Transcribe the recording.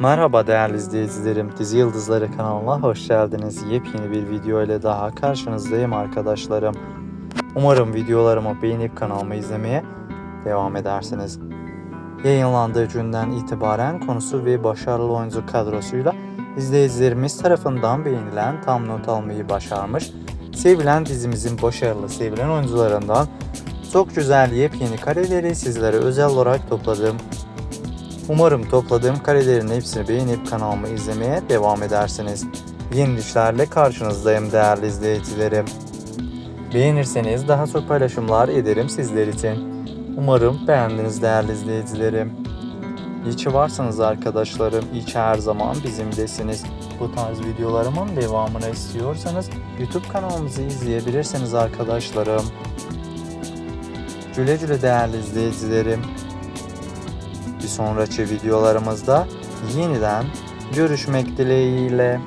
Merhaba değerli izleyicilerim. Dizi Yıldızları kanalına hoş geldiniz. Yepyeni bir video ile daha karşınızdayım arkadaşlarım. Umarım videolarımı beğenip kanalımı izlemeye devam edersiniz. Yayınlandığı günden itibaren konusu ve başarılı oyuncu kadrosuyla izleyicilerimiz tarafından beğenilen tam not almayı başarmış. Sevilen dizimizin başarılı sevilen oyuncularından çok güzel yepyeni kareleri sizlere özel olarak topladım. Umarım topladığım karelerin hepsini beğenip kanalımı izlemeye devam edersiniz. Yeni işlerle karşınızdayım değerli izleyicilerim. Beğenirseniz daha çok paylaşımlar ederim sizler için. Umarım beğendiniz değerli izleyicilerim. İyi ki varsınız arkadaşlarım. Ki her zaman bizimdesiniz. Bu tarz videolarımın devamını istiyorsanız YouTube kanalımızı izleyebilirsiniz arkadaşlarım. Güle güle değerli izleyicilerim. Bir sonraki videolarımızda yeniden görüşmek dileğiyle.